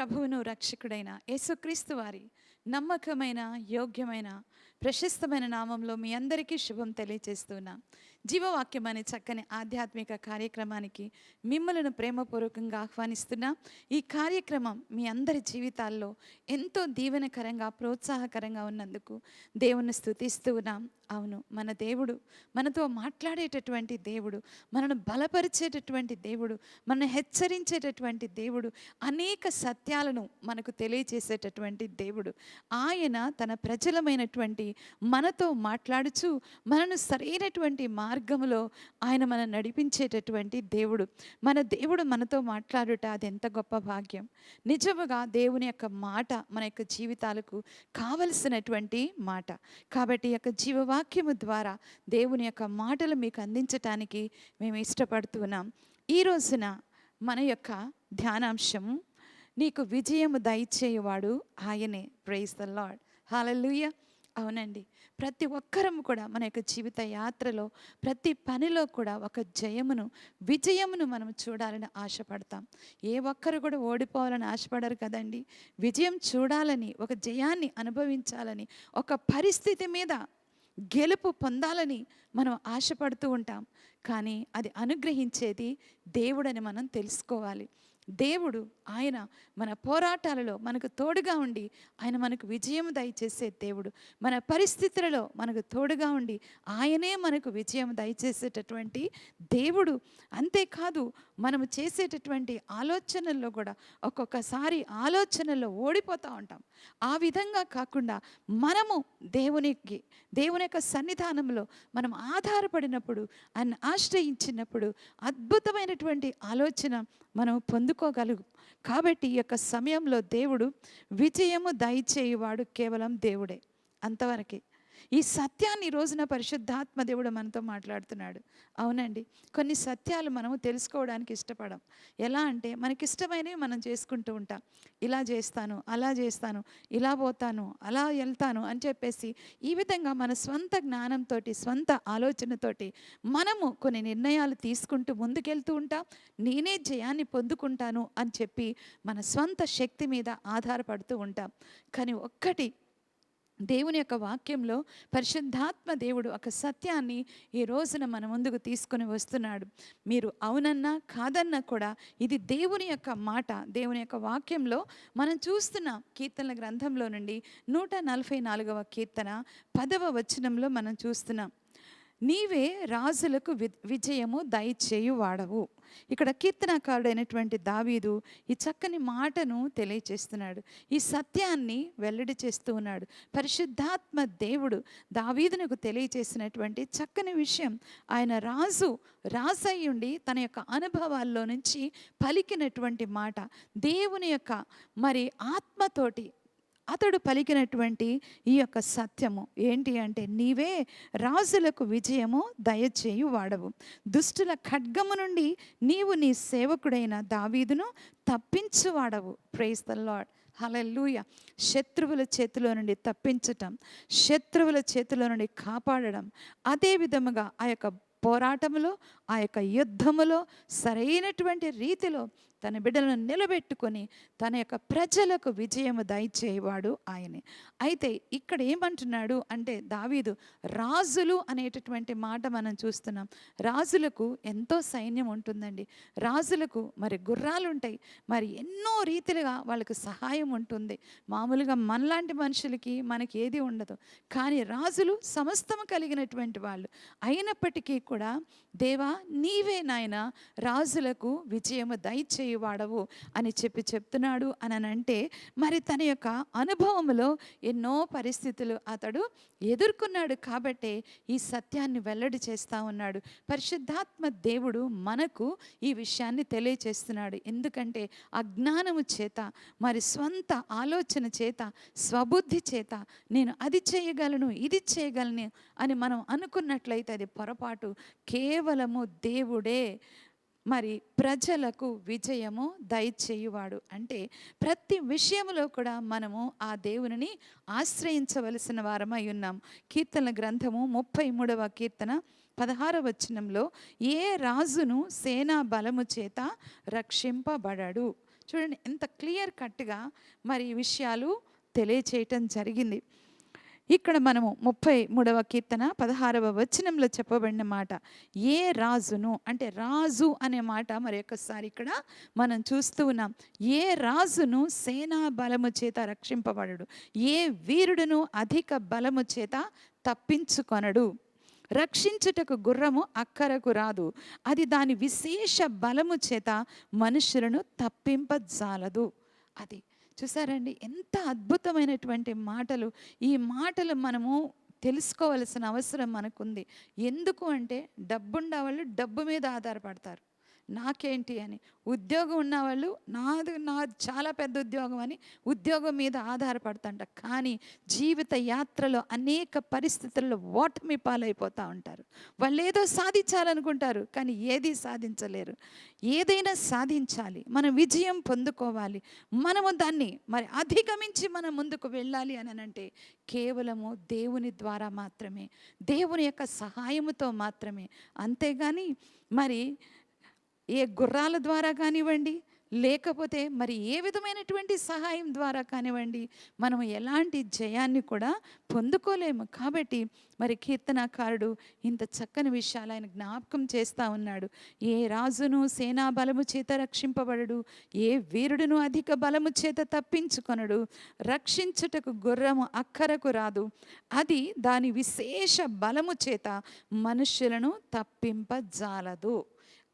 ప్రభువును రక్షకుడైన యేసుక్రీస్తు వారి నమ్మకమైన యోగ్యమైన ప్రశస్తమైన నామంలో మీ అందరికీ శుభం తెలియజేస్తున్నా జీవవాక్యం అనే చక్కని ఆధ్యాత్మిక కార్యక్రమానికి మిమ్మలను ప్రేమపూర్వకంగా ఆహ్వానిస్తున్నా. ఈ కార్యక్రమం మీ అందరి జీవితాల్లో ఎంతో దీవెనకరంగా ప్రోత్సాహకరంగా ఉన్నందుకు దేవుని స్థుతిస్తూ ఉన్నాం. అవును. మన దేవుడు మనతో మాట్లాడేటటువంటి దేవుడు మనను బలపరిచేటటువంటి దేవుడు మనను హెచ్చరించేటటువంటి దేవుడు అనేక సత్యాలను మనకు తెలియజేసేటటువంటి దేవుడు. ఆయన తన ప్రజలమైనటువంటి మనతో మాట్లాడుచు మనను సరైనటువంటి మార్గములో ఆయన మన నడిపించేటటువంటి దేవుడు. మన దేవుడు మనతో మాట్లాడుట అది ఎంత గొప్ప భాగ్యం. నిజముగా దేవుని యొక్క మాట మన యొక్క జీవితాలకు కావలసినటువంటి మాట. కాబట్టి యొక్క జీవవా వాక్యము ద్వారా దేవుని యొక్క మాటలు మీకు అందించటానికి మేము ఇష్టపడుతున్నాం. ఈ రోజున మన యొక్క ధ్యానాంశము నీకు విజయము దయచేయవాడు ఆయనే. ప్రైజ్ ద లాడ్ హాలూయ అవునండి. ప్రతి ఒక్కరం కూడా మన యొక్క జీవిత యాత్రలో ప్రతి పనిలో కూడా ఒక జయమును విజయమును మనం చూడాలని ఆశపడతాం. ఏ ఒక్కరు కూడా ఓడిపోవాలని ఆశపడరు కదండి. విజయం చూడాలని ఒక జయాన్ని అనుభవించాలని ఒక పరిస్థితి మీద గెలుపు పొందాలని మనం ఆశపడుతూ ఉంటాం. కానీ అది అనుగ్రహించేది దేవుడని మనం తెలుసుకోవాలి. దేవుడు ఆయన మన పోరాటాలలో మనకు తోడుగా ఉండి ఆయన మనకు విజయం దయచేసే దేవుడు. మన పరిస్థితులలో మనకు తోడుగా ఉండి ఆయనే మనకు విజయం దయచేసేటటువంటి దేవుడు. అంతేకాదు మనము చేసేటటువంటి ఆలోచనల్లో కూడా ఒక్కొక్కసారి ఆలోచనల్లో ఓడిపోతూ ఉంటాం. ఆ విధంగా కాకుండా మనము దేవునికి దేవుని యొక్క సన్నిధానంలో మనం ఆధారపడినప్పుడు ఆయన ఆశ్రయించినప్పుడు అద్భుతమైనటువంటి ఆలోచన మనం పొందుకోగలుగు. కాబట్టి ఈ యొక్క సమయంలో దేవుడు విజయము దయచేయువాడు కేవలం దేవుడే. అంతవరకే. ఈ సత్యాన్ని రోజున పరిశుద్ధాత్మ దేవుడు మనతో మాట్లాడుతున్నాడు. అవునండి. కొన్ని సత్యాలు మనము తెలుసుకోవడానికి ఇష్టపడం. ఎలా అంటే మనకి ఇష్టమైనవి మనం చేసుకుంటూ ఉంటాం. ఇలా చేస్తాను అలా చేస్తాను ఇలా పోతాను అలా వెళ్తాను అని చెప్పేసి ఈ విధంగా మన స్వంత జ్ఞానంతో స్వంత ఆలోచనతోటి మనము కొన్ని నిర్ణయాలు తీసుకుంటూ ముందుకెళ్తూ ఉంటాం. నేనే జయాన్ని పొందుకుంటాను అని చెప్పి మన స్వంత శక్తి మీద ఆధారపడుతూ ఉంటాం. కానీ ఒక్కటి దేవుని యొక్క వాక్యంలో పరిశుద్ధాత్మ దేవుడు ఒక సత్యాన్ని ఈ రోజున మన ముందుకు తీసుకొని వస్తున్నాడు. మీరు అవునన్నా కాదన్నా కూడా ఇది దేవుని యొక్క మాట. దేవుని యొక్క వాక్యంలో మనం చూస్తున్న కీర్తనల గ్రంథంలో నుండి నూట నలభై నాలుగవ కీర్తన పదవ వచనంలో మనం చూస్తున్నాం. నీవే రాజులకు విజయము దయచేయు వాడవు. ఇక్కడ కీర్తనకారుడైనటువంటి దావీదు ఈ చక్కని మాటను తెలియచేస్తున్నాడు. ఈ సత్యాన్ని వెల్లడి చేస్తూ ఉన్నాడు. పరిశుద్ధాత్మ దేవుడు దావీదునకు తెలియచేసినటువంటి చక్కని విషయం ఆయన రాజు రాజయ్యుండి తన యొక్క అనుభవాల్లో నుంచి పలికినటువంటి మాట దేవుని యొక్క మరి ఆత్మతోటి అతడు పలికినటువంటి ఈ యొక్క సత్యము ఏంటి అంటే నీవే రాజులకు విజయము దయచేయు వాడవు. దుష్టుల ఖడ్గము నుండి నీవు నీ సేవకుడైన దావీదును తప్పించువాడవు ప్రైజ్ ద లాడ్ హలెల్లుయ శత్రువుల చేతిలో నుండి తప్పించటం శత్రువుల చేతిలో నుండి కాపాడడం అదే విధముగా ఆ యొక్క పోరాటములో ఆ యొక్క యుద్ధములో సరైనటువంటి రీతిలో తన బిడ్డలను నిలబెట్టుకొని తన యొక్క ప్రజలకు విజయము దయచేవాడు ఆయనే. అయితే ఇక్కడ ఏమంటున్నాడు అంటే దావీదు రాజులు అనేటటువంటి మాట మనం చూస్తున్నాం. రాజులకు ఎంతో సైన్యం ఉంటుందండి. రాజులకు మరి గుర్రాలు ఉంటాయి మరి ఎన్నో రీతిలుగా వాళ్ళకు సహాయం ఉంటుంది. మామూలుగా మనలాంటి మనుషులకి మనకి ఏది ఉండదు. కానీ రాజులు సమస్తము కలిగినటువంటి వాళ్ళు. అయినప్పటికీ కూడా దేవా నీవే నాయన రాజులకు విజయము చేయవాడవు అని చెప్పి చెప్తున్నాడు అని అంటే మరి తన యొక్క అనుభవంలో ఎన్నో పరిస్థితులు అతడు ఎదుర్కొన్నాడు కాబట్టే ఈ సత్యాన్ని వెల్లడి చేస్తూ ఉన్నాడు. పరిశుద్ధాత్మ దేవుడు మనకు ఈ విషయాన్ని తెలియచేస్తున్నాడు. ఎందుకంటే అజ్ఞానము చేత మరి స్వంత ఆలోచన చేత స్వబుద్ధి చేత నేను అది చేయగలను ఇది చేయగలను అని మనం అనుకున్నట్లయితే అది పొరపాటు. కేవలము దేవుడే మరి ప్రజలకు విజయము దయచేయువాడు. అంటే ప్రతి విషయంలో కూడా మనము ఆ దేవునిని ఆశ్రయించవలసిన వారమై ఉన్నాం. కీర్తన గ్రంథము ముప్పై మూడవ కీర్తన పదహార వచనంలో ఏ రాజును సేనా బలము చేత రక్షింపబడడు. చూడండి ఎంత క్లియర్ కట్గా మరి విషయాలు తెలియచేయటం జరిగింది. ఇక్కడ మనము ముప్పై మూడవ కీర్తన పదహారవ వచనంలో చెప్పబడిన మాట ఏ రాజును అంటే రాజు అనే మాట మరి ఇక్కడ మనం చూస్తూ ఉన్నాం. ఏ రాజును సేనా బలము చేత రక్షింపబడడు ఏ వీరుడును అధిక బలము చేత తప్పించుకొనడు. రక్షించుటకు గుర్రము అక్కరకు రాదు అది దాని విశేష బలము చేత మనుషులను తప్పింపజాలదు. అది చూసారండి? ఎంత అద్భుతమైనటువంటి మాటలు. ఈ మాటలు మనము తెలుసుకోవలసిన అవసరం మనకుంది. ఎందుకు అంటే డబ్బుండే వాళ్ళు డబ్బు మీద ఆధారపడతారు. నాకేంటి అని. ఉద్యోగం ఉన్నవాళ్ళు నాది నా చాలా పెద్ద ఉద్యోగం అని ఉద్యోగం మీద ఆధారపడుతుంట. కానీ జీవిత యాత్రలో అనేక పరిస్థితుల్లో ఓటమి పాలైపోతూ ఉంటారు. వాళ్ళు ఏదో సాధించాలనుకుంటారు కానీ ఏది సాధించలేరు. ఏదైనా సాధించాలి మనం విజయం పొందుకోవాలి. మనము దాన్ని మరి అధిగమించి మనం ముందుకు వెళ్ళాలి అని అంటే కేవలము దేవుని ద్వారా మాత్రమే దేవుని యొక్క సహాయముతో మాత్రమే. అంతేగాని మరి ఏ గుర్రాల ద్వారా కానివ్వండి లేకపోతే మరి ఏ విధమైనటువంటి సహాయం ద్వారా కానివ్వండి మనం ఎలాంటి జయాన్ని కూడా పొందుకోలేము. కాబట్టి మరి కీర్తనాకారుడు ఇంత చక్కని విషయాలు ఆయన జ్ఞాపకం చేస్తూ ఉన్నాడు. ఏ రాజును సేనా బలము చేత రక్షింపబడడు ఏ వీరుడును అధిక బలము చేత తప్పించుకొనడు రక్షించుటకు గుర్రము అక్కరకు రాదు. అది దాని విశేష బలము చేత మనుష్యులను తప్పింపజాలదు.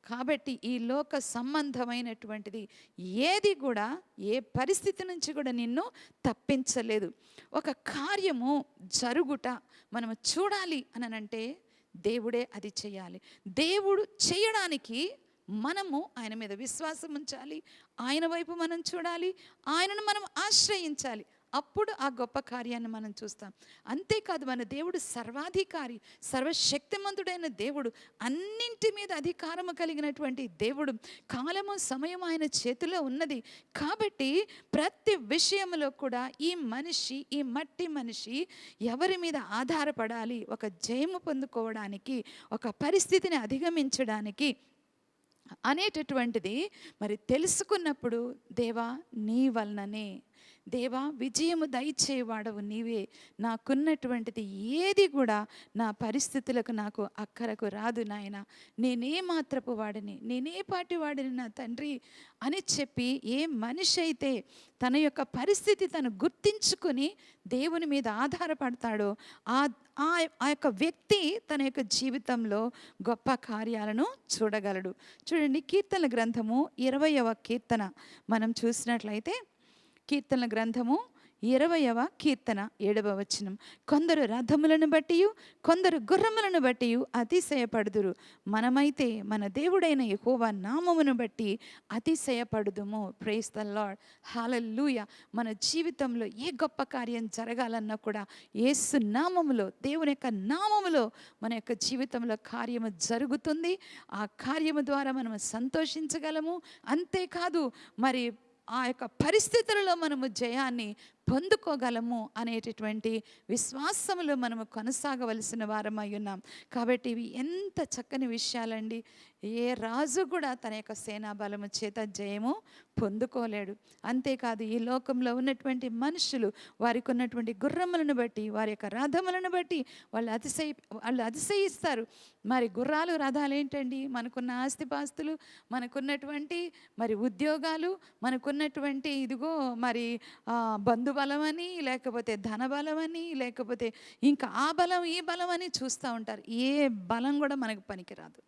కాబట్టి ఈ లోక సంబంధమైనటువంటిది ఏది కూడా ఏ పరిస్థితి నుంచి కూడా నిన్ను తప్పించలేదు. ఒక కార్యము జరుగుట మనము చూడాలి అని అంటే దేవుడే అది చేయాలి. దేవుడు చేయడానికి మనము ఆయన మీద విశ్వాసం ఉంచాలి. ఆయన వైపు మనం చూడాలి. ఆయనను మనం ఆశ్రయించాలి. అప్పుడు ఆ గొప్ప కార్యాన్ని మనం చూస్తాం. అంతేకాదు మన దేవుడు సర్వాధికారి సర్వశక్తిమంతుడైన దేవుడు అన్నింటి మీద అధికారము కలిగినటువంటి దేవుడు కాలము సమయం ఆయన చేతిలో ఉన్నది. కాబట్టి ప్రతి విషయంలో కూడా ఈ మనిషి ఈ మట్టి మనిషి ఎవరి మీద ఆధారపడాలి? ఒక జయము పొందుకోవడానికి ఒక పరిస్థితిని అధిగమించడానికి అనేటటువంటిది మరి తెలుసుకున్నప్పుడు దేవా నీ వలననే దేవా విజయము దయచేవాడవు నీవే. నాకున్నటువంటిది ఏది కూడా నా పరిస్థితులకు నాకు అక్కరకు రాదు నాయన. నేనే మాత్రపు వాడిని నేనే పాటి వాడిని నా తండ్రి అని చెప్పి ఏ మనిషి అయితే తన యొక్క పరిస్థితి తను గుర్తించుకుని దేవుని మీద ఆధారపడతాడో ఆ ఆ ఆ యొక్క వ్యక్తి తన యొక్క జీవితంలో గొప్ప కార్యాలను చూడగలడు. చూడండి కీర్తన గ్రంథము ఇరవయవ కీర్తన మనం చూసినట్లయితే కీర్తనల గ్రంథము ఇరవయవ కీర్తన ఏడవ వచనం. కొందరు రథములను బట్టి కొందరు గుర్రములను బట్టి అతిశయపడుదురు. మనమైతే మన దేవుడైన ఎక్కువ నామమును బట్టి అతిశయపడుదుము. ప్రేస్ ద లార్డ్ హాలూయ మన జీవితంలో ఏ గొప్ప కార్యం జరగాలన్నా కూడా యేసు నామములో దేవుని యొక్క నామములో మన యొక్క జీవితంలో కార్యము జరుగుతుంది. ఆ కార్యము ద్వారా మనం సంతోషించగలము. అంతేకాదు మరి ఆ యొక్క పరిస్థితులలో మనము జయాన్ని పొందుకోగలము అనేటటువంటి విశ్వాసములో మనము కొనసాగవలసిన వారమై ఉన్నాం. కాబట్టి ఇవి ఎంత చక్కని విషయాలండి. ఏ రాజు కూడా తన యొక్క సేనా బలము చేత జయము పొందుకోలేడు. అంతేకాదు ఈ లోకంలో ఉన్నటువంటి మనుషులు వారికి ఉన్నటువంటి గుర్రములను బట్టి వారి యొక్క రథములను బట్టి వాళ్ళు అతిశయి వాళ్ళు అతిశయిస్తారు. మరి గుర్రాలు రథాలు ఏంటండి? మనకున్న ఆస్తిపాస్తులు మనకున్నటువంటి మరి ఉద్యోగాలు మనకున్నటువంటి ఇదిగో మరి బంధువు బలమని లేకపోతే ధన బలమని లేకపోతే ఇంకా ఆ బలం ఈ బలం అని చూస్తూ ఉంటారు. ఏ బలం కూడా మనకు పనికిరాదు.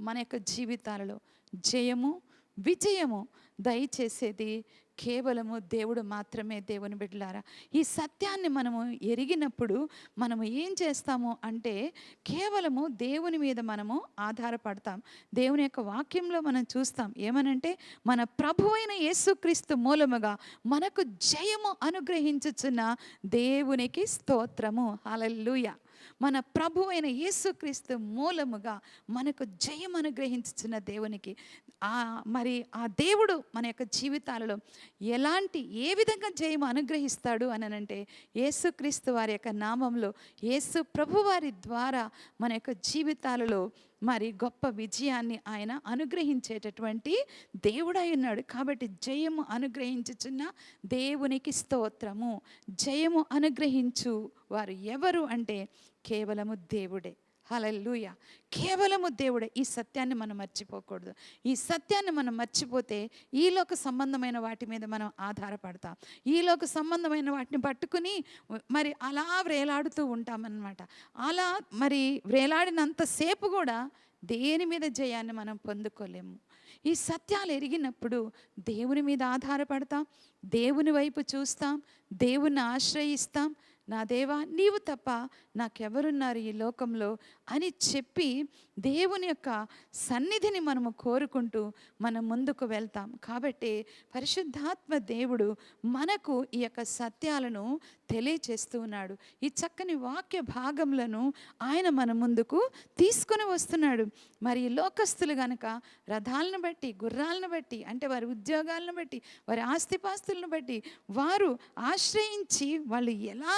మన యొక్క జీవితాలలో జయము విజయము దయచేసేది కేవలము దేవుడు మాత్రమే దేవుని బిడ్డలారా? ఈ సత్యాన్ని మనము ఎరిగినప్పుడు మనము ఏం చేస్తాము అంటే కేవలము దేవుని మీద మనము ఆధారపడతాం. దేవుని యొక్క వాక్యంలో మనం చూస్తాం ఏమనంటే మన ప్రభు అయిన యేసుక్రీస్తు మూలముగా మనకు జయము అనుగ్రహించుచున్న దేవునికి స్తోత్రము. హల్లెలూయా. మన ప్రభు అయిన యేసుక్రీస్తు మూలముగా మనకు జయం అనుగ్రహించుచున్న దేవునికి ఆ మరి ఆ దేవుడు మన యొక్క జీవితాలలో ఎలాంటి ఏ విధంగా జయం అనుగ్రహిస్తాడు అని అంటే యేసుక్రీస్తు వారి యొక్క నామంలో యేసు ప్రభు వారి ద్వారా మన యొక్క జీవితాలలో మరి గొప్ప విజయాన్ని ఆయన అనుగ్రహించేటటువంటి దేవుడై ఉన్నాడు. కాబట్టి జయము అనుగ్రహించుచున్న దేవునికి స్తోత్రము. జయము అనుగ్రహించు వారు ఎవరు అంటే కేవలము దేవుడే. హలల్లుయ. కేవలము దేవుడే. ఈ సత్యాన్ని మనం మర్చిపోకూడదు. ఈ సత్యాన్ని మనం మర్చిపోతే ఈలోక సంబంధమైన వాటి మీద మనం ఆధారపడతాం. ఈలోక సంబంధమైన వాటిని పట్టుకుని మరి అలా వ్రేలాడుతూ ఉంటామన్నమాట. అలా మరి వ్రేలాడినంతసేపు కూడా దేని మీద జయాన్ని మనం పొందుకోలేము. ఈ సత్యాలు ఎరిగినప్పుడు దేవుని మీద ఆధారపడతాం. దేవుని వైపు చూస్తాం. దేవుని ఆశ్రయిస్తాం. నా దేవా నీవు తప్ప నాకెవరున్నారు ఈ లోకంలో అని చెప్పి దేవుని యొక్క సన్నిధిని మనము కోరుకుంటూ మనం ముందుకు వెళ్తాం. కాబట్టి పరిశుద్ధాత్మ దేవుడు మనకు ఈ యొక్క సత్యాలను తెలియచేస్తూ ఉన్నాడు. ఈ చక్కని వాక్య భాగములను ఆయన మన ముందుకు తీసుకొని వస్తున్నాడు. మరి లోకస్తులు గనక రథాలను బట్టి గుర్రాలను బట్టి అంటే వారి ఉద్యోగాలను బట్టి వారి ఆస్తిపాస్తులను బట్టి వారు ఆశ్రయించి వాళ్ళు ఎలా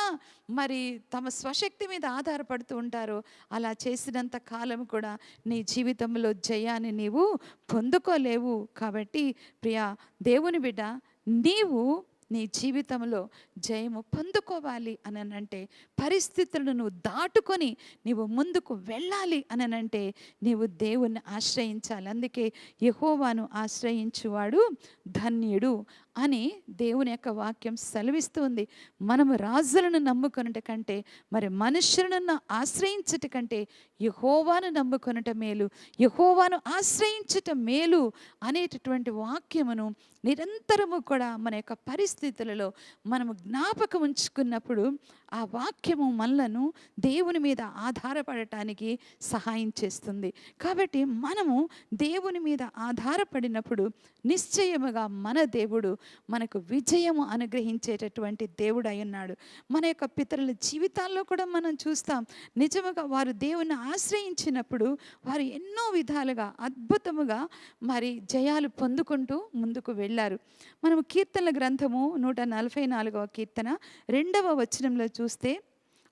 మరి తమ స్వశక్తి మీద ఆధారపడుతూ ఉంటారో అలా చేసినంత కాలం కూడా నీ జీవితంలో జయాన్ని నీవు పొందుకోలేవు. కాబట్టి ప్రియా దేవుని బిడ్డ నీవు నీ జీవితంలో జయము పొందుకోవాలి అని అంటే పరిస్థితులను నువ్వు దాటుకొని నీవు ముందుకు వెళ్ళాలి అని అంటే నీవు దేవుణ్ణి ఆశ్రయించాలి. అందుకే యహోవాను ఆశ్రయించువాడు ధన్యుడు. అని దేవుని యొక్క వాక్యం సెలవిస్తుంది మనము రాజులను నమ్ముకొనుట కంటే మరి మనుషులను ఆశ్రయించుట కంటే యహోవాను నమ్ముకొనుట మేలు యహోవాను ఆశ్రయించుట మేలు అనేటటువంటి వాక్యమును నిరంతరము కూడా మన యొక్క పరిస్థితులలో మనము జ్ఞాపకం ఉంచుకున్నప్పుడు ఆ వాక్యము మనలను దేవుని మీద ఆధారపడటానికి సహాయం చేస్తుంది. కాబట్టి మనము దేవుని మీద ఆధారపడినప్పుడు నిశ్చయముగా మన దేవుడు మనకు విజయము అనుగ్రహించేటటువంటి దేవుడు అయి ఉన్నాడు. మన యొక్క పితరుల జీవితాల్లో కూడా మనం చూస్తాం నిజముగా వారు దేవుని ఆశ్రయించినప్పుడు వారు ఎన్నో విధాలుగా అద్భుతముగా మరి జయాలు పొందుకుంటూ ముందుకు వెళ్ళారు. మనము కీర్తనల గ్రంథము నూట నలభై నాలుగవ కీర్తన రెండవ వచనంలో చూ చూస్తే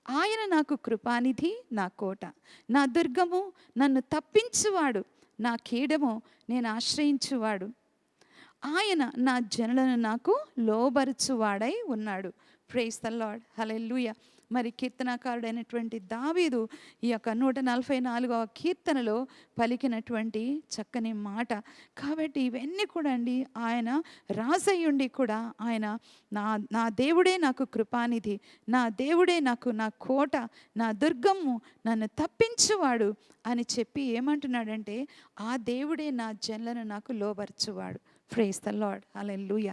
ఆయన నాకు కృపానిధి నా కోట నా దుర్గము నన్ను తప్పించువాడు నా కీడము నేను ఆశ్రయించువాడు. ఆయన నా జనులను నాకు లోబరుచువాడై ఉన్నాడు. ప్రేస్ ద లాడ్ హలెల్లుయా మరి కీర్తనాకారుడైనటువంటి దావీదు ఈ యొక్క నూట నలభై నాలుగవ కీర్తనలో పలికినటువంటి చక్కని మాట. కాబట్టి ఇవన్నీ కూడా అండి ఆయన రాజయ్యుండి కూడా ఆయన నా నా దేవుడే నాకు కృపానిధి నా దేవుడే నాకు నా కోట నా దుర్గము నన్ను తప్పించువాడు అని చెప్పి ఏమంటున్నాడంటే ఆ దేవుడే నా జన్లను నాకు లోబరచువాడు. ప్రేస్ ద లాడ్ లూయ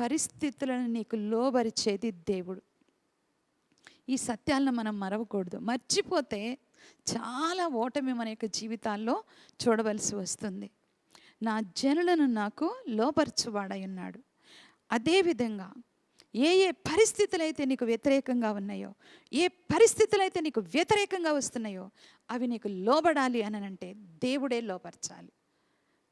పరిస్థితులను నీకు లోబరిచేది దేవుడు. ఈ సత్యాలను మనం మరవకూడదు. మర్చిపోతే చాలా ఓటమి మన యొక్క జీవితాల్లో చూడవలసి వస్తుంది. నా జనులను నాకు లోపరచువాడై ఉన్నాడు. అదేవిధంగా ఏ ఏ పరిస్థితులు అయితే నీకు వ్యతిరేకంగా ఉన్నాయో ఏ పరిస్థితులు అయితే నీకు వ్యతిరేకంగా వస్తున్నాయో అవి నీకు లోబడాలి అని అంటే దేవుడే లోపరచాలి.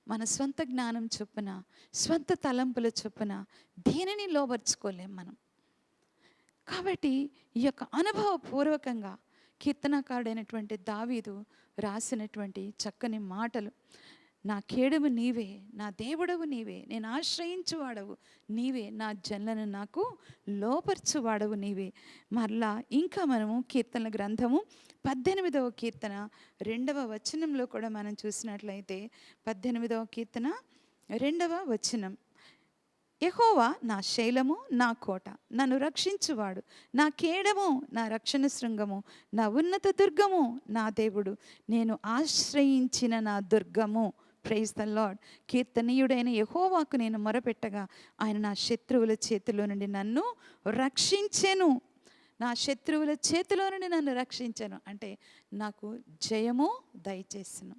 మన సొంత జ్ఞానం చొప్పున స్వంత తలంపుల చొప్పున దేనిని లోపరుచుకోలేం మనం. కాబట్టి ఈ యొక్క అనుభవపూర్వకంగా కీర్తనకారుడైనటువంటి దావీదు రాసినటువంటి చక్కని మాటలు. నా కేడువు నీవే నా దేవుడవు నీవే నేను ఆశ్రయించువాడవు నీవే నా జన్లను నాకు లోపర్చువాడవు నీవే. మరలా ఇంకా మనము కీర్తనల గ్రంథము పద్దెనిమిదవ కీర్తన రెండవ వచనంలో కూడా మనం చూసినట్లయితే పద్దెనిమిదవ కీర్తన రెండవ వచనం. యహోవా నా శైలము నా కోట. నన్ను రక్షించువాడు. నా కేడము నా రక్షణ శృంగము. నా ఉన్నత దుర్గము నా దేవుడు. నేను ఆశ్రయించిన నా దుర్గము. ప్రైజ్ ద లాడ్ కీర్తనీయుడైన యహోవాకు నేను మొరపెట్టగా ఆయన నా శత్రువుల చేతిలో నుండి నన్ను రక్షించెను. నా శత్రువుల చేతిలో నుండి నన్ను రక్షించాను. అంటే నాకు జయము దయచేసను.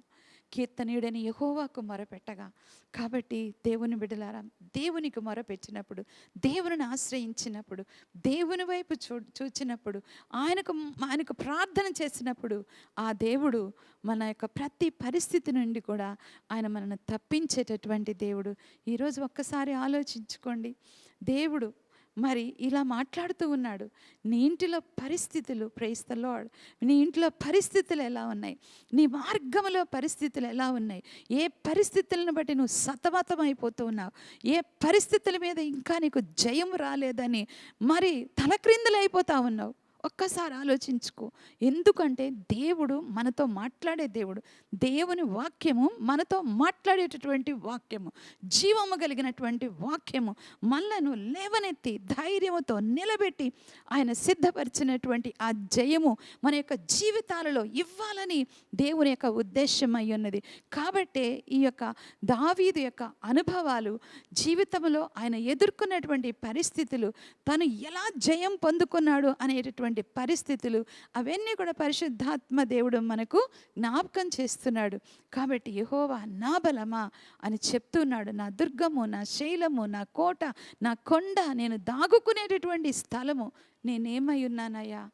కీర్తనీయుడని యహోవాకు మొరపెట్టగా. కాబట్టి దేవుని బిడలారా దేవునికి మొరపెట్టినప్పుడు దేవుని ఆశ్రయించినప్పుడు దేవుని వైపు చూ చూచినప్పుడు ఆయనకు ఆయనకు ప్రార్థన చేసినప్పుడు ఆ దేవుడు మన యొక్క ప్రతి పరిస్థితి నుండి కూడా ఆయన మనల్ని తప్పించేటటువంటి దేవుడు. ఈరోజు ఒక్కసారి ఆలోచించుకోండి. దేవుడు మరి ఇలా మాట్లాడుతూ ఉన్నాడు. నీ ఇంటిలో పరిస్థితులు ప్రేస్తలోడ్ నీ ఇంట్లో పరిస్థితులు ఎలా ఉన్నాయి? నీ మార్గంలో పరిస్థితులు ఎలా ఉన్నాయి? ఏ పరిస్థితులను బట్టి నువ్వు సతమతం అయిపోతూ ఉన్నావు? ఏ పరిస్థితుల మీద ఇంకా నీకు జయం రాలేదని మరి తలక్రిందులు అయిపోతా ఉన్నావు? ఒక్కసారి ఆలోచించుకో. ఎందుకంటే దేవుడు మనతో మాట్లాడే దేవుడు. దేవుని వాక్యము మనతో మాట్లాడేటటువంటి వాక్యము. జీవము కలిగినటువంటి వాక్యము. మనలను లేవనెత్తి ధైర్యముతో నిలబెట్టి ఆయన సిద్ధపరిచినటువంటి ఆ జయము మన యొక్క జీవితాలలో ఇవ్వాలని దేవుని యొక్క ఉద్దేశం అయి ఉన్నది. కాబట్టే ఈ యొక్క దావీదు యొక్క అనుభవాలు జీవితంలో ఆయన ఎదుర్కొన్నటువంటి పరిస్థితులు తను ఎలా జయం పొందుకున్నాడు అనేటటువంటి పరిస్థితులు అవన్నీ కూడా పరిశుద్ధాత్మ దేవుడు మనకు జ్ఞాపకం చేస్తున్నాడు. కాబట్టి యహోవా నా బలమా అని చెప్తున్నాడు. నా దుర్గము నా శైలము నా కోట నా కొండ నేను దాగుకునేటటువంటి స్థలము. నేనేమై ఉన్నానయ్యా?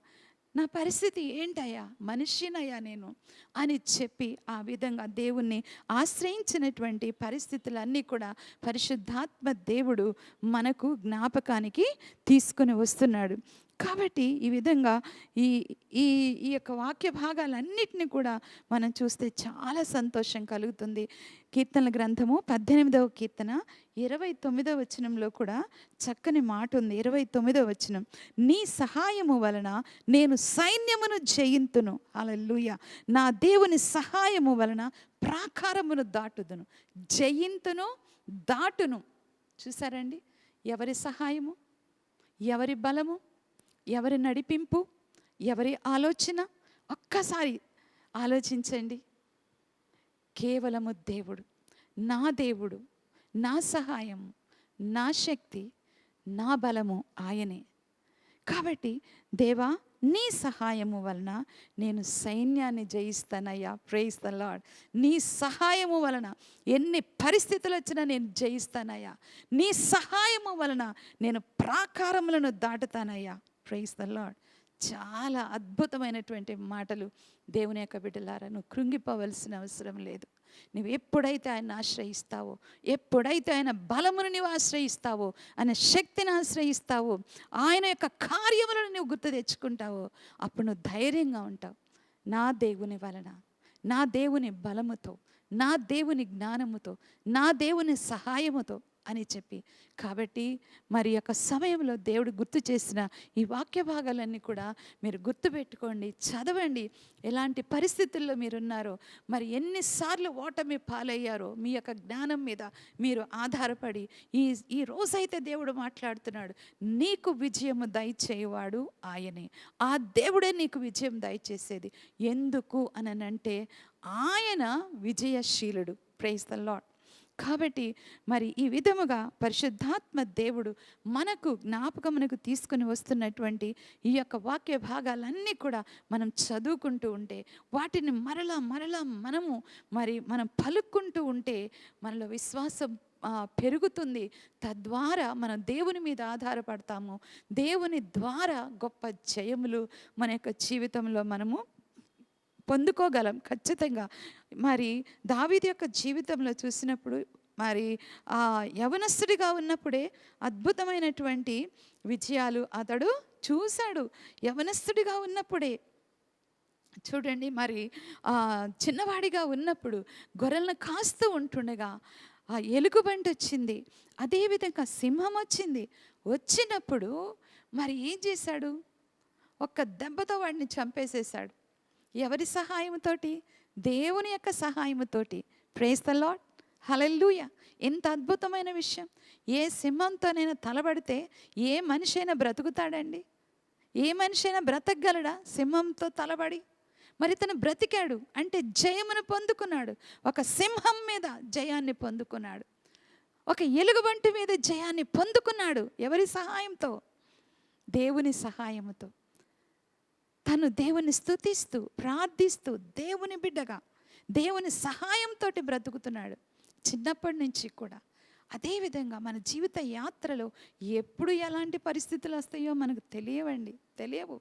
నా పరిస్థితి ఏంటయ్యా? మనిషినయ్యా నేను అని చెప్పి ఆ విధంగా దేవుణ్ణి ఆశ్రయించినటువంటి పరిస్థితులన్నీ కూడా పరిశుద్ధాత్మ దేవుడు మనకు జ్ఞాపకానికి తీసుకుని వస్తున్నాడు. కాబట్టి ఈ విధంగా ఈ ఈ ఈ యొక్క వాక్య భాగాలన్నిటిని కూడా మనం చూస్తే చాలా సంతోషం కలుగుతుంది. కీర్తనల గ్రంథము పద్దెనిమిదవ కీర్తన ఇరవై తొమ్మిదవ వచనంలో కూడా చక్కని మాట ఉంది. ఇరవై తొమ్మిదవ వచనం నీ సహాయము వలన నేను సైన్యమును జయింతును. అలల్లుయ నా దేవుని సహాయము వలన ప్రాకారమును దాటుదును. జయింతును దాటును. చూసారండి? ఎవరి సహాయము? ఎవరి బలము? ఎవరి నడిపింపు ఎవరి ఆలోచన? ఒక్కసారి ఆలోచించండి. కేవలము దేవుడు నా దేవుడు నా సహాయం నా శక్తి నా బలము ఆయనే. కాబట్టి దేవా నీ సహాయము వలన నేను సైన్యాన్ని జయిస్తానయ్యా. ప్రేయిస్ ద లాడ్ నీ సహాయము వలన ఎన్ని పరిస్థితులు వచ్చినా నేను జయిస్తానయ్యా. నీ సహాయము వలన నేను ప్రాకారములను దాటుతానయ్యా. ప్రైజ్ ద లాడ్ చాలా అద్భుతమైనటువంటి మాటలు దేవుని యొక్క బిడ్డలారా నువ్వు కృంగిపోవలసిన అవసరం లేదు. నువ్వు ఎప్పుడైతే ఆయన ఆశ్రయిస్తావో ఎప్పుడైతే ఆయన బలమును నువ్వు ఆశ్రయిస్తావో ఆయన శక్తిని ఆశ్రయిస్తావో ఆయన యొక్క కార్యములను నువ్వు గుర్తు తెచ్చుకుంటావో అప్పుడు నువ్వు ధైర్యంగా ఉంటావు. నా దేవుని వలన నా దేవుని బలముతో నా దేవుని జ్ఞానముతో నా దేవుని సహాయముతో అని చెప్పి. కాబట్టి మరి యొక్క సమయంలో దేవుడు గుర్తు చేసిన ఈ వాక్య భాగాలన్నీ కూడా మీరు గుర్తుపెట్టుకోండి చదవండి. ఎలాంటి పరిస్థితుల్లో మీరున్నారో మరి ఎన్నిసార్లు ఓటమి పాలయ్యారో మీ యొక్క జ్ఞానం మీద మీరు ఆధారపడి ఈ ఈ రోజైతే దేవుడు మాట్లాడుతున్నాడు నీకు విజయము దయచేయవాడు ఆయనే. ఆ దేవుడే నీకు విజయం దయచేసేది. ఎందుకు అననంటే ఆయన విజయశీలుడు. ప్రైజ్ ద లాడ్ కాబట్టి మరి ఈ విధముగా పరిశుద్ధాత్మ దేవుడు మనకు జ్ఞాపకమునకు తీసుకుని వస్తున్నటువంటి ఈ యొక్క వాక్య భాగాలన్నీ కూడా మనం చదువుకుంటూ ఉంటే వాటిని మరలా మరలా మనము మరి మనం పలుక్కుంటూ ఉంటే మనలో విశ్వాసం పెరుగుతుంది. తద్వారా మనం దేవుని మీద ఆధారపడతాము. దేవుని ద్వారా గొప్ప జయములు మన యొక్క జీవితంలో మనము పొందుకోగలం. ఖచ్చితంగా మరి దావీది యొక్క జీవితంలో చూసినప్పుడు మరి ఆ యవనస్తుడిగా ఉన్నప్పుడే అద్భుతమైనటువంటి విజయాలు అతడు చూశాడు. యవనస్తుడిగా ఉన్నప్పుడే చూడండి మరి ఆ చిన్నవాడిగా ఉన్నప్పుడు గొర్రెలను కాస్తూ ఉంటుండగా ఆ ఎలుగుబంటి వచ్చింది. అదేవిధంగా సింహం వచ్చింది. వచ్చినప్పుడు మరి ఏం చేశాడు? ఒక్క దెబ్బతో వాడిని చంపేసేశాడు. ఎవరి సహాయంతోటి? దేవుని యొక్క సహాయముతోటి. ప్రేస్ ద లాడ్ హలెల్లుయ ఎంత అద్భుతమైన విషయం. ఏ సింహంతో నేను తలబడితే ఏ మనిషి అయినా బ్రతుకుతాడండి? ఏ మనిషి అయినా బ్రతకగలడా సింహంతో తలబడి? మరి తను బ్రతికాడు అంటే జయమును పొందుకున్నాడు. ఒక సింహం మీద జయాన్ని పొందుకున్నాడు. ఒక ఎలుగుబంటి మీద జయాన్ని పొందుకున్నాడు. ఎవరి సహాయంతో? దేవుని సహాయముతో. తను దేవుని స్తుతిస్తూ ప్రార్థిస్తూ దేవుని బిడ్డగా దేవుని సహాయంతో బ్రతుకుతున్నాడు. చిన్నప్పటి నుంచి కూడా. అదేవిధంగా మన జీవిత యాత్రలో ఎప్పుడు ఎలాంటి పరిస్థితులు వస్తాయో మనకు తెలియవండి. తెలియవు.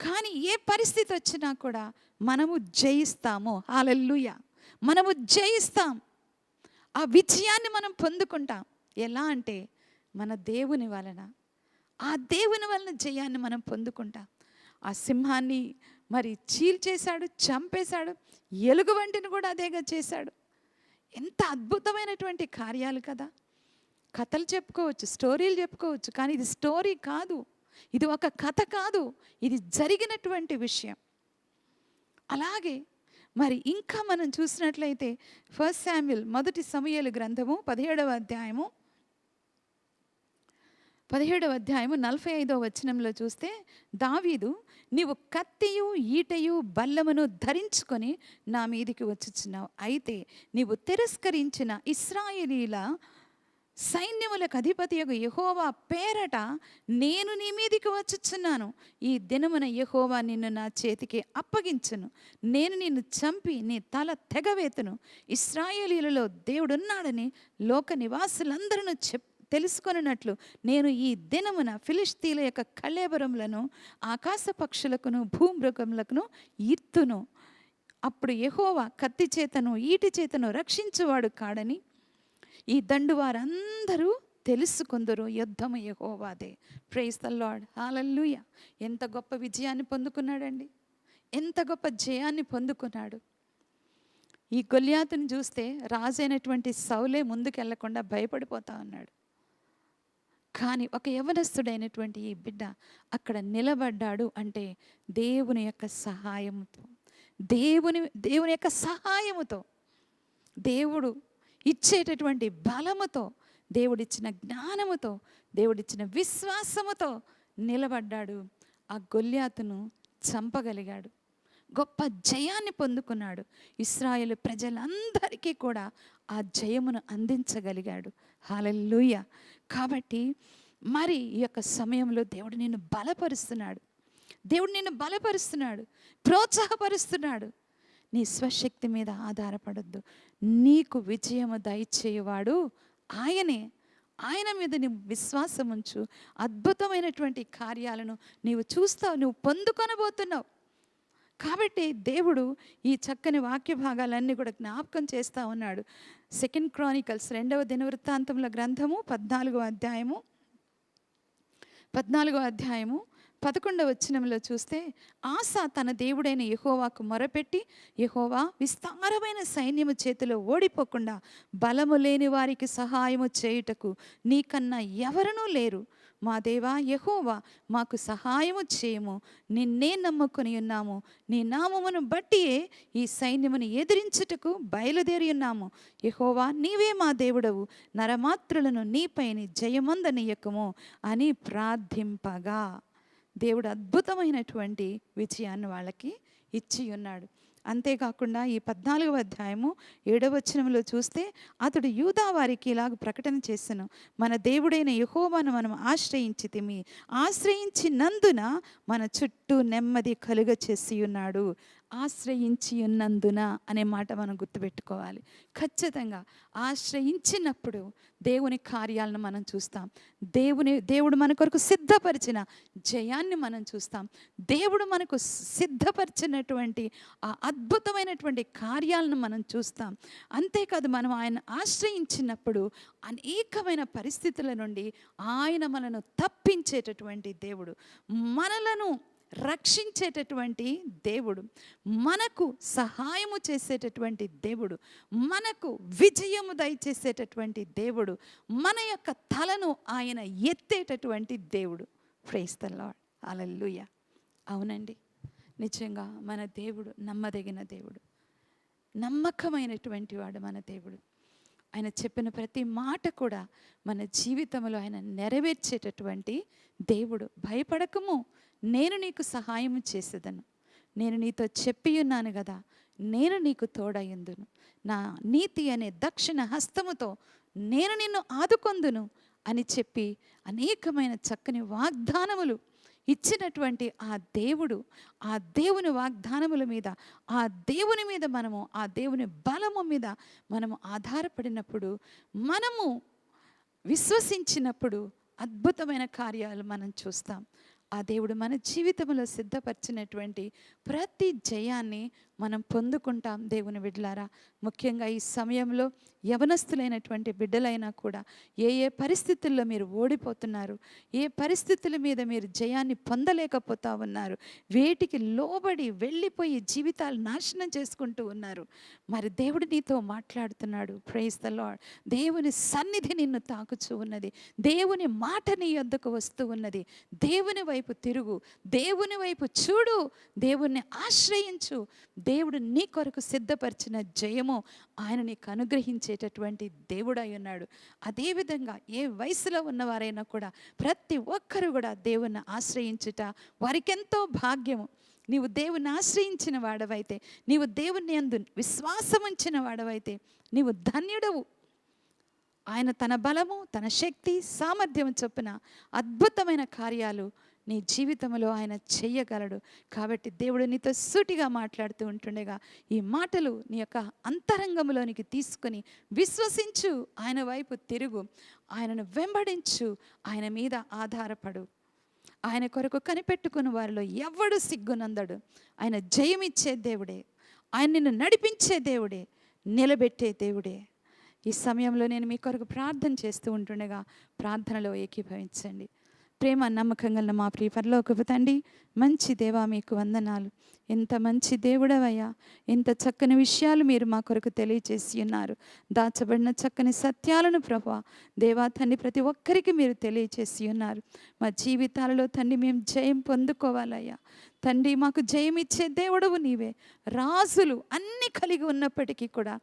కానీ ఏ పరిస్థితి వచ్చినా కూడా మనము జయిస్తాము. హాలెల్లుయ. మనము జయిస్తాం. ఆ విజయాన్ని మనం పొందుకుంటాం. ఎలా అంటే మన దేవుని వలన. ఆ దేవుని వలన జయాన్ని మనం పొందుకుంటాం. ఆ సింహాన్ని మరి చీల్చేశాడు చంపేశాడు ఎలుగు వంటిని కూడా అదేగా చేశాడు. ఎంత అద్భుతమైనటువంటి కార్యాలు కదా. కథలు చెప్పుకోవచ్చు స్టోరీలు చెప్పుకోవచ్చు కానీ ఇది స్టోరీ కాదు. ఇది ఒక కథ కాదు. ఇది జరిగినటువంటి విషయం. అలాగే మరి ఇంకా మనం చూసినట్లయితే ఫస్ట్ శామ్యుల్ మొదటి సమయలు గ్రంథము పదిహేడవ అధ్యాయము పదిహేడవ అధ్యాయము నలభై ఐదవ వచనంలో చూస్తే దావీదు నీవు కత్తియు ఈటయు బల్లమును ధరించుకొని నా మీదికి వచ్చుచున్నావు. అయితే నీవు తిరస్కరించిన ఇస్రాయేలీల సైన్యములకు అధిపతి యొక్క యహోవా పేరట నేను నీ మీదికి వచ్చుచున్నాను. ఈ దినమున యహోవా నిన్ను నా చేతికి అప్పగించును. నేను నిన్ను చంపి నీ తల తెగవేతును. ఇస్రాయేలీలలో దేవుడున్నాడని లోక నివాసులందరూ చెప్పు తెలుసుకొనున్నట్లు నేను ఈ దినమున ఫిలిస్తీన్ల యొక్క కళేబరములను ఆకాశ పక్షులకును భూమృగములకును ఇత్తును అప్పుడు యహోవా కత్తి చేతను ఈటి చేతను రక్షించువాడు కాడని ఈ దండు వారందరూ తెలుసుకుందరు యుద్ధము యహోవాదే. ప్రైజ్ ద లార్డ్ హాలల్లుయ ఎంత గొప్ప విజయాన్ని పొందుకున్నాడండి. ఎంత గొప్ప జయాన్ని పొందుకున్నాడు. ఈ గొల్యాతుని చూస్తే రాజైనటువంటి సౌలే ముందుకెళ్ళకుండా భయపడిపోతా ఉన్నాడు. కానీ ఒక యవనస్తుడైనటువంటి ఈ బిడ్డ అక్కడ నిలబడ్డాడు అంటే దేవుని యొక్క సహాయముతో. దేవుని దేవుని యొక్క సహాయముతో. దేవుడు ఇచ్చేటటువంటి బలముతో దేవుడిచ్చిన జ్ఞానముతో దేవుడిచ్చిన విశ్వాసముతో నిలబడ్డాడు. ఆ గొల్యాతును చంపగలిగాడు. గొప్ప జయాన్ని పొందుకున్నాడు. ఇస్రాయేల్ ప్రజలందరికీ కూడా ఆ జయమును అందించగలిగాడు. హాలెల్లుయ కాబట్టి మరి ఈ యొక్క సమయంలో దేవుడు నిన్ను బలపరుస్తున్నాడు. దేవుడు నిన్ను బలపరుస్తున్నాడు. ప్రోత్సాహపరుస్తున్నాడు. నీ స్వశక్తి మీద ఆధారపడద్దు. నీకు విజయము దయచేయవాడు ఆయనే. ఆయన మీద నీవు విశ్వాసం ఉంచు అద్భుతమైనటువంటి కార్యాలను నీవు చూస్తావు నువ్వు పొందుకొనబోతున్నావు. కాబట్టి దేవుడు ఈ చక్కని వాక్య భాగాలన్నీ కూడా జ్ఞాపకం చేస్తూ ఉన్నాడు. సెకండ్ క్రానికల్స్ రెండవ దినవృత్తాంతముల గ్రంథము పద్నాలుగో అధ్యాయము పద్నాలుగో అధ్యాయము పదకొండవ వచనంలో చూస్తే ఆశ తన దేవుడైన యహోవాకు మొరపెట్టి యహోవా విస్తారమైన సైన్యము చేతిలో ఓడిపోకుండా బలము లేని వారికి సహాయము చేయుటకు నీకన్నా ఎవరనూ లేరు. మా దేవా యహోవా మాకు సహాయము చేయము. నిన్నే నమ్ముకొని ఉన్నాము. నీ నామమును బట్టియే ఈ సైన్యమును ఎదిరించుటకు బయలుదేరి ఉన్నాము. యహోవా నీవే మా దేవుడవు. నరమాత్రులను నీపైని జయమందనీయకము అని ప్రార్థింపగా. దేవుడు అద్భుతమైనటువంటి విజయాన్ని వాళ్ళకి ఇచ్చి ఉన్నాడు అంతేకాకుండా ఈ పద్నాలుగవ అధ్యాయము ఏడవచనంలో చూస్తే అతడు యూదా వారికి ఇలాగ ప్రకటన చేశాను మన దేవుడైన యహోవాను మనం ఆశ్రయించితిమి ఆశ్రయించినందున మన చుట్టూ నెమ్మది కలుగ చేసి ఉన్నాడు ఆశ్రయించి ఉన్నందున అనే మాట మనం గుర్తుపెట్టుకోవాలి. ఖచ్చితంగా ఆశ్రయించినప్పుడు దేవుని కార్యాలను మనం చూస్తాం. దేవుని దేవుడు మన కొరకు సిద్ధపరిచిన జయాన్ని మనం చూస్తాం. దేవుడు మనకు సిద్ధపరిచినటువంటి ఆ అద్భుతమైనటువంటి కార్యాలను మనం చూస్తాం. అంతేకాదు మనం ఆయన ఆశ్రయించినప్పుడు అనేకమైన పరిస్థితుల నుండి ఆయన మనను తప్పించేటటువంటి దేవుడు. మనలను రక్షించేటటువంటి దేవుడు మనకు సహాయము చేసేటటువంటి దేవుడు మనకు విజయము దయచేసేటటువంటి దేవుడు మన యొక్క తలను ఆయన ఎత్తేటటువంటి దేవుడు. ప్రేస్తలాడ్ అలల్లుయ అవునండి. నిజంగా మన దేవుడు నమ్మదగిన దేవుడు నమ్మకమైనటువంటి వాడు మన దేవుడు. ఆయన చెప్పిన ప్రతి మాట కూడా మన జీవితంలో ఆయన నెరవేర్చేటటువంటి దేవుడు. భయపడకము. నేను నీకు సహాయం చేసేదను. నేను నీతో చెప్పి ఉన్నాను కదా నేను నీకు తోడయ్యందును. నా నీతి అనే దక్షిణ హస్తముతో నేను నిన్ను ఆదుకొందును అని చెప్పి అనేకమైన చక్కని వాగ్దానములు ఇచ్చినటువంటి ఆ దేవుడు ఆ దేవుని వాగ్దానముల మీద ఆ దేవుని మీద మనము ఆ దేవుని బలము మీద మనము ఆధారపడినప్పుడు మనము విశ్వసించినప్పుడు అద్భుతమైన కార్యాలు మనం చూస్తాం. ఆ దేవుడు మన జీవితంలో సిద్ధపరిచినటువంటి ప్రతి జయాన్ని మనం పొందుకుంటాం దేవుని బిడ్డలారా. ముఖ్యంగా ఈ సమయంలో యవనస్తులైనటువంటి బిడ్డలైనా కూడా ఏ ఏ పరిస్థితుల్లో మీరు ఓడిపోతున్నారు ఏ పరిస్థితుల మీద మీరు జయాన్ని పొందలేకపోతా ఉన్నారు వేటికి లోబడి వెళ్ళిపోయి జీవితాలు నాశనం చేసుకుంటూ ఉన్నారు. మరి దేవుడు నీతో మాట్లాడుతున్నాడు. ప్రైజ్ ద లాడ్ దేవుని సన్నిధి నిన్ను తాకుచూ ఉన్నది. దేవుని మాట నీ యొద్దకు వస్తూ ఉన్నది. దేవుని వైపు తిరుగు. దేవుని వైపు చూడు. దేవుణ్ణి ఆశ్రయించు. దేవుడు నీ కొరకు సిద్ధపరిచిన జయము ఆయన నీకు అనుగ్రహించేటటువంటి దేవుడై ఉన్నాడు. అదేవిధంగా ఏ వయసులో ఉన్నవారైనా కూడా ప్రతి ఒక్కరు కూడా దేవుణ్ణి ఆశ్రయించుట వారికెంతో భాగ్యము. నీవు దేవుని ఆశ్రయించిన వాడవైతే నీవు దేవుని అందు విశ్వాసం ఉంచిన వాడవైతే నీవు ధన్యుడవు. ఆయన తన బలము తన శక్తి సామర్థ్యం చొప్పున అద్భుతమైన కార్యాలు నీ జీవితంలో ఆయన చెయ్యగలడు కాబట్టి దేవుడు నీతో సూటిగా మాట్లాడుతూ ఉంటుండగా ఈ మాటలు నీ యొక్క అంతరంగంలోనికి తీసుకొని విశ్వసించు. ఆయన వైపు తిరుగు. ఆయనను వెంబడించు. ఆయన మీద ఆధారపడు. ఆయన కొరకు కనిపెట్టుకున్న వారిలో ఎవడు సిగ్గునందడు. ఆయన జయమిచ్చే దేవుడే. ఆయన నిన్ను నడిపించే దేవుడే. నిలబెట్టే దేవుడే. ఈ సమయంలో నేను మీ కొరకు ప్రార్థన చేస్తూ ఉంటుండగా ప్రార్థనలో ఏకీభవించండి. ప్రేమ నమ్మకం గల మా ప్రియ పరలోకపు తండ్రి మంచి దేవా మీకు వందనాలు. ఎంత మంచి దేవుడవయ్యా ఎంత చక్కని విషయాలు మీరు మా కొరకు తెలియచేసి ఉన్నారు. దాచబడిన చక్కని సత్యాలను ప్రభా దేవా తండ్రి ప్రతి ఒక్కరికి మీరు తెలియచేసి ఉన్నారు. మా జీవితాలలో తండ్రి మేము జయం పొందుకోవాలయ్యా. తండ్రి మాకు జయం ఇచ్చే దేవుడవు నీవే. రాజులు అన్ని కలిగి ఉన్నప్పటికీ కూడా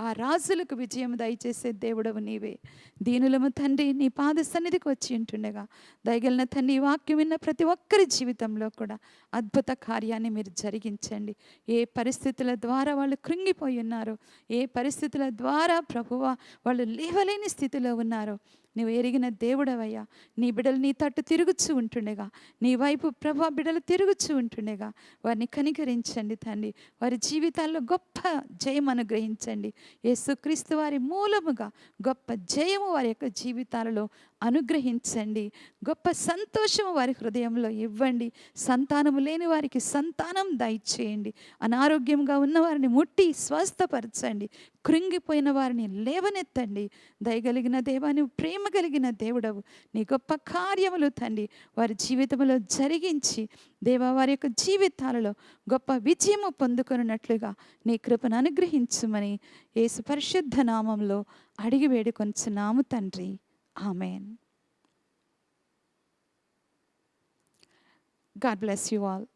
ఆ రాజులకు విజయం దయచేసే దేవుడవు నీవే. దీనులము తండ్రి నీ పాద సన్నిధికి వచ్చి ఉంటుండగా దయగలిన తండ్రి ఈ వాక్యం విన్న ప్రతి ఒక్కరి జీవితంలో కూడా అద్భుత కార్యాన్ని మీరు జరిగించండి. ఏ పరిస్థితుల ద్వారా వాళ్ళు కృంగిపోయి ఉన్నారో ఏ పరిస్థితుల ద్వారా ప్రభువ వాళ్ళు లేవలేని స్థితిలో ఉన్నారో నువ్వు ఎరిగిన దేవుడవయ్యా. నీ బిడ్డలు నీ తట్టు తిరుగుచూ ఉంటుండేగా. నీ వైపు ప్రభా బిడ్డలు తిరుగుచూ ఉంటుండేగా. వారిని కనికరించండి తండ్రి. వారి జీవితాల్లో గొప్ప జయం అనుగ్రహించండి. యేసుక్రీస్తు వారి మూలముగా గొప్ప జయము వారి యొక్క జీవితాలలో అనుగ్రహించండి. గొప్ప సంతోషము వారి హృదయంలో ఇవ్వండి. సంతానము లేని వారికి సంతానం దయచేయండి. అనారోగ్యంగా ఉన్న వారిని ముట్టి స్వస్థపరచండి. కృంగిపోయిన వారిని లేవనెత్తండి. దయగలిగిన దేవాన్ని ప్రేమ ప్రేమ కలిగిన దేవుడవు. నీ గొప్ప కార్యములు తండ్రి వారి జీవితంలో జరిగించి దేవా వారి యొక్క జీవితాలలో గొప్ప విజయము పొందుకున్నట్లుగా నీ కృపను అనుగ్రహించుమని యేసు పరిశుద్ధ నామంలో అడిగి వేడుకొంచున్నాము తండ్రి. Amen. God bless you all.